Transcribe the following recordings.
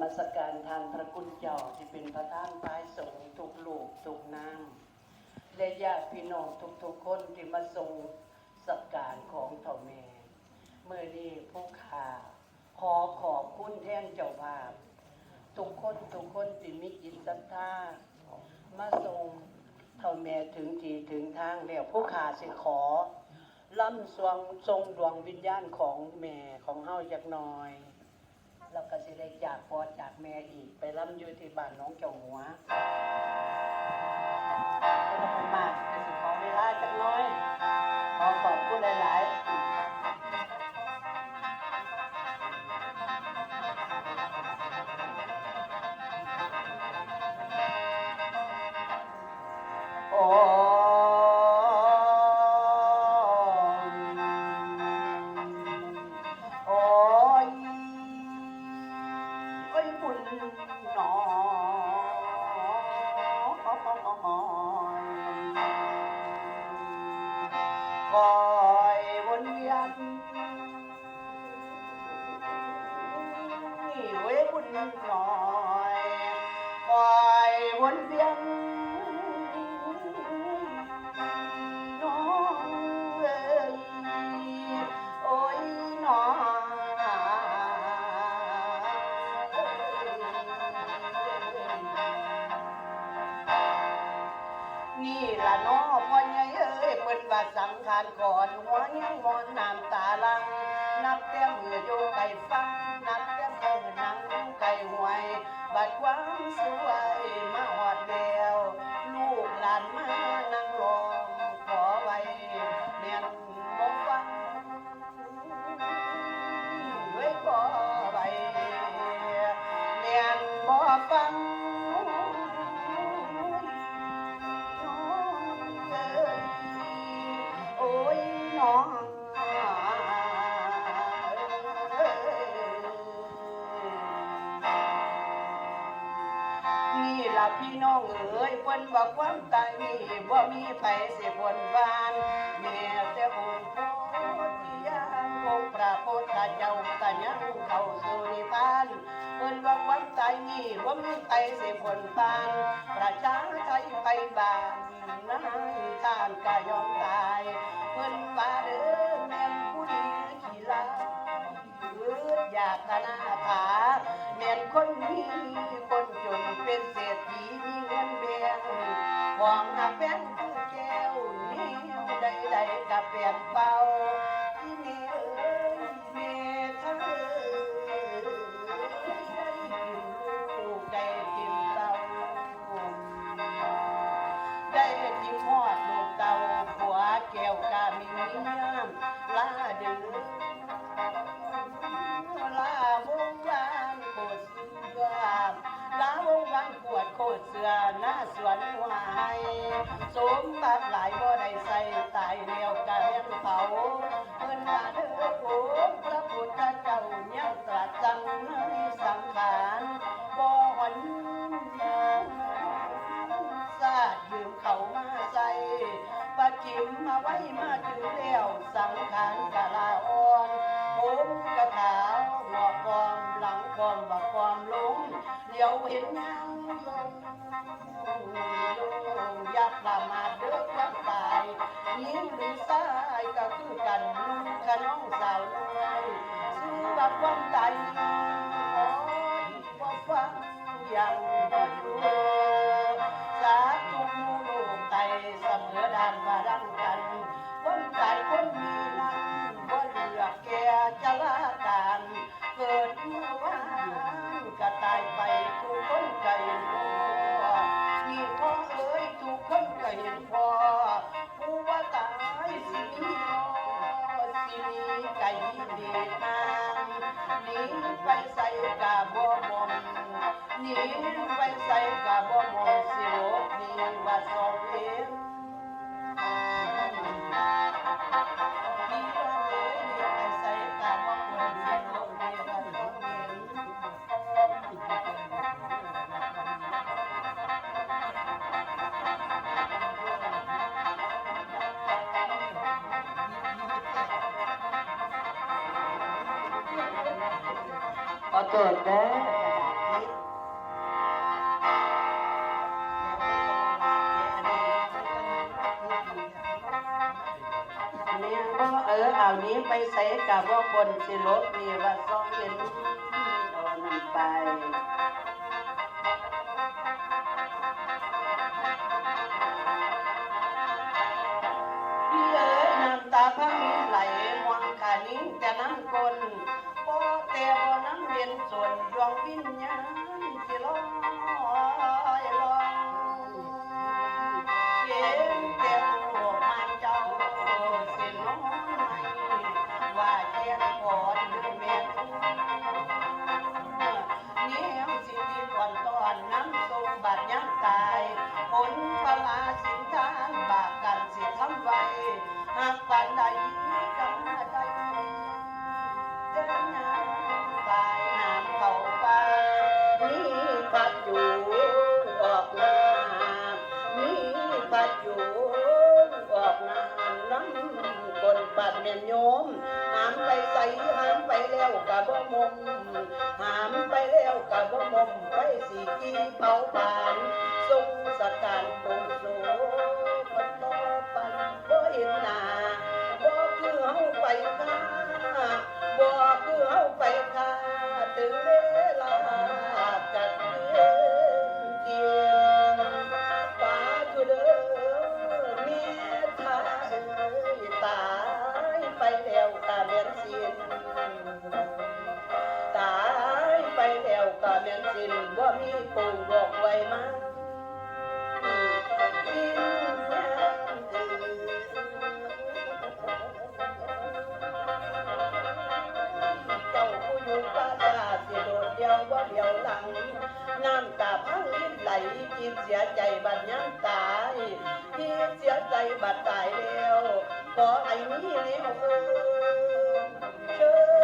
มัสการทานพระคุณเจ้าที่เป็นพระท่านพายสงฆ์ทุกลูกทุกน้ำและญาติพี่น้องทุกๆคนที่มาทรงสักการของเถ่าแม่เมื่อนี้ผู้ขาขอขอบคุณแท่นเจ้าภาพ ทุกคนทุกคนที่มีจิตศรัทธามาทรงเท่าแม่ถึงที่ถึงทางแล้วผู้ขาสิขอล่ำสวงทรงดวงวิญญาณของแม่ของเฮาจักน่อย แล้วก็สิได้จากพอจากแม่อีก ไปล่ำอยู่ที่บ้านน้องเจ้าหัวไม่ต้องมากแต่สิขอเวลาจักน้อย ขอขอบคุณหลายๆโอ้ นี่เว้บุญหน่อยคอยวนเวียนน้องเอ้ยโอ้ยน้องนี่ละน้อพ่อใหญ่เอ้ยเปิ้นว่าสังขารก่อนหัวยังมอนน้ำตาลังนับแต่มืออยู่ไก่ฟังนับแต่ นังไก่หวย บัดความสวยมา พี่น้องเอ๋ยเพิ่นบอกความตายมีบ่มีไผสิบนบานแม่แต่องค์โพธิญาองค์พระพุทธเจ้าก็ยังเข้าสู่นิพพานเพิ่นว่าความตายมีบ่มีไผสิบนบานประชาไทยไปบานนายทานก็ยอมตายเพิ่นว่าเด้อแม่นผู้ดีขี้ลาเอิ้นอยากธนาถาแม่นคนมีคนจนเป็นเศรษฐีมีเงินแบ่งของหาแบงคือแก้วนี้ใดๆกับเปลี่ยนเบา หน้าสวนวไห้สมบัติหลายบ่ได้ใส่ตายเดียวกะเลียงเผาเพิ่นว่าเด้อโอ้พระพุทธเจ้ายังตรัสจังในสังขารบ่หวนยาซาดยืมเขามาใส่ปัดจิมมาไว้มาถึงแล้วสังขารกะลาอ่ ยวเห็นยังลงยักละมาเด้อยักตายยิงหรือซ้ายก็คือกันขน้องสาวน้อยซื้อบักความตายโอ้ยบ่ฟังยัง เกิดแล้เนี่ยก็เออเอานี้ไปใส่กับว่าคนสิลบมีว่าซ่องเห็นอ่อนไป ส่วน แล้วกะบ่มมหามไปแล้วกะบ่มมไปสีกีเผาปาน มีปู่บอกไว้มากินยังเจ้าผู้อยู่ป่าตาสิโดดเดียวว่าเดียวหลัง น้ำตาพังลิ้นไหลกินเสียใจบัดยังตายกินเสียใจบัดตายแล้วขอให้มีแนวเอิมเชิญ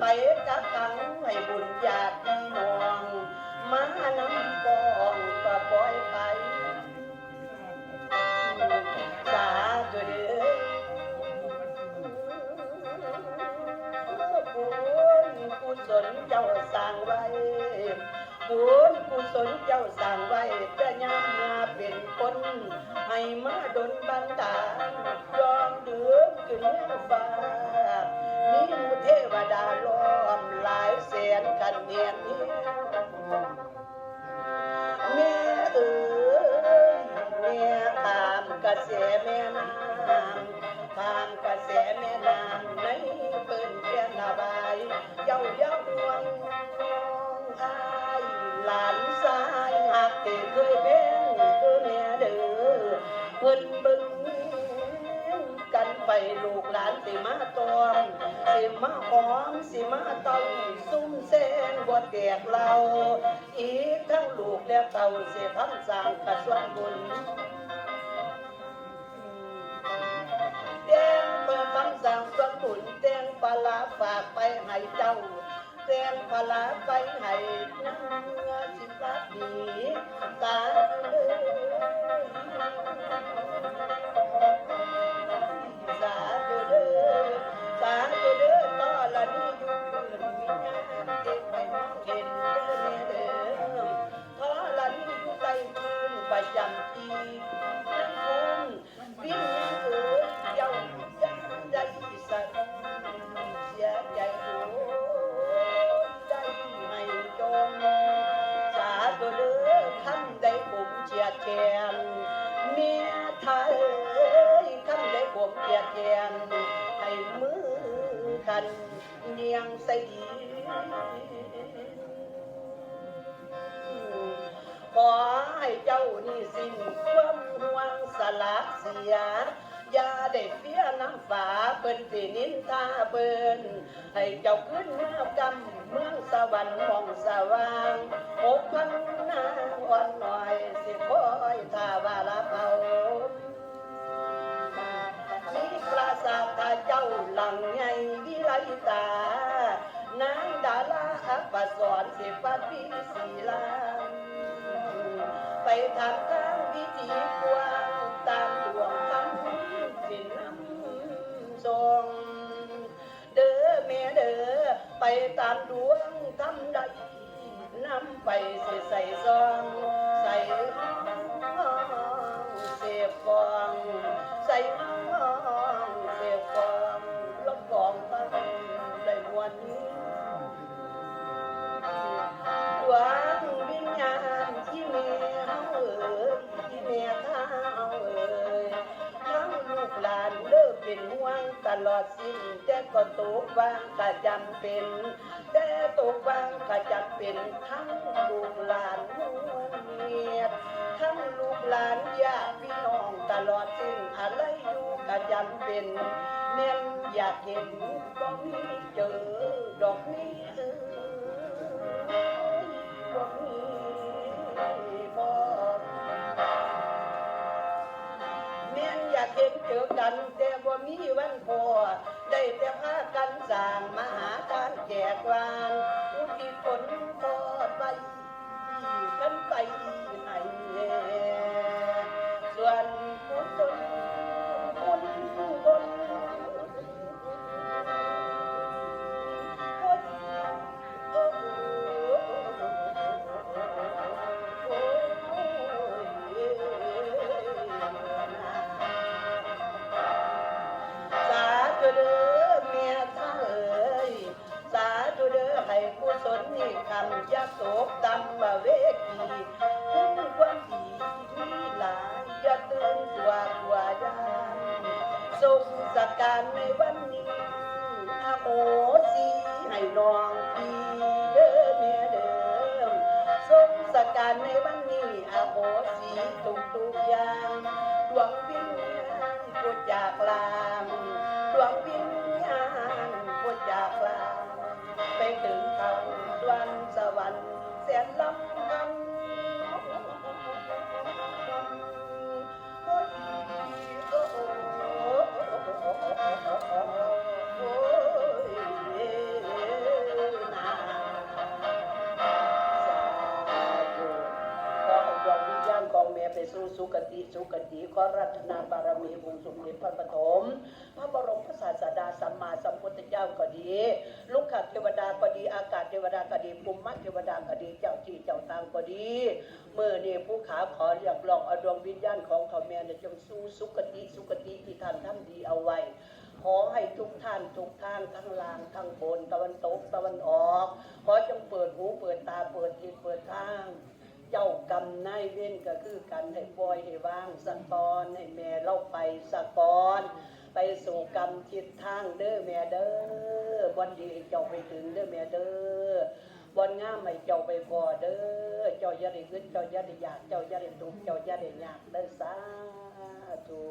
ไปกักขังให้บุญญาติพี่น้องมานำกองก็ปล่อยไป ลูกหลานสิมาตอมสิมาหอมสิมาต้าซุ่มแซงบ่แตกเรา อีกทั้งลูกและเต่าเสียทั้งสร้างกระส่วนบุญแดงเปิดทั้งสร้างส่วนบุญแดงปลาร้าฝากไปให้เจ้าแดงปลาร้าไปให้นางสิบาดีตา กันเนียงใส่ดีขอให้เจ้านี่สิ้นความห่วงสละเสียอย่าได้เฟียน้ำฝาเปิ้นสินินทาเปิ้นให้เจ้าขึ้นเมื่อกำเมืองสวรรค์มองสว่างอกพันนางอ่อนหน่อยสิคอยทาวาลาเผามีปราสาทตาเจ้าหลังใหญ่วิไล ตานางดาราอัปสอนสิฟัดวิสีลาไปทำทางพิธีกว้างตามดวงคำสินน้ำทรงเด้อแม่เด้อไปตามดวงทำใดนำไปใสิใส่จอง วังวิญญาณที่แม่เอ่ยที่แม่ข้าเอ่ยน้งลูกหลานเลิกเป็นห่วงตลอดสิ้นแต่ก็ตกวางก็จำเป็น แต่ตกวางก็จำเป็นทั้งลูกหลานหัวเมียทั้งลูกหลานญาติพี่น้องตลอดสิ้นอะไรอยู่ก็จำเป็นแม่อยากเห็นก็มีเจอดอกนี้เออ เจอกันแต่บ่มีวันพอ ได้แต่พากันสร้างมหาการแจกวานอุทิศผลทอดไปกันไปไหน ให้กุศลนี่คำยาโศกตำมาเวกีคุณความดีมีหลายอย่าตื่นตัวกว่ายามทรงสการในวันนี้อโหสีให้น้องพี่เด้อเมียเด้อทรงสการในวันนี้อโหสีทุกทุกอย่างดวงวิญญาณพุทธจากลา ไปสู่สุคติสุคติขอรัตนาบารมีบุญสมเด็จพระปฐมพระบรมพระศาสดาสัมมาสัมพุทธเจ้าก็ดี ลูกขเทวดาก็ดีอากาศเทวดาก็ดีภูมิเทวดาก็ดีเจ้าที่เจ้าทางก็ดีเมื่อนี่ผู้ขาขอเรียกร้องอดวงวิญญาณของเขาแม่เนี่ยจงสู่สุคติสุคติที่ท่านทำดีเอาไว้ขอให้ทุกท่านทุกท่านทั้งล่างทั้งบนตะวันตกตะวันออก ขอจงเปิดหูเปิดตาเปิดจิตเปิดทาง เจ้ากรรมนายเว้นก็คือกันให้ปล่อยให้ว่างสักตอนให้แม่เราไปสักตอนไปสู่กรรมทิศทางเด้อแม่เด้อวันดีเจ้าไปถึงเด้อแม่เด้อวันง่ามไม่เจ้าไปพอเด้อเจ้าอย่าได้ขึ้นเจ้าอย่าได้อยากเจ้าอย่าได้ทุกเจ้าอย่าได้ยากเด้อสาธุ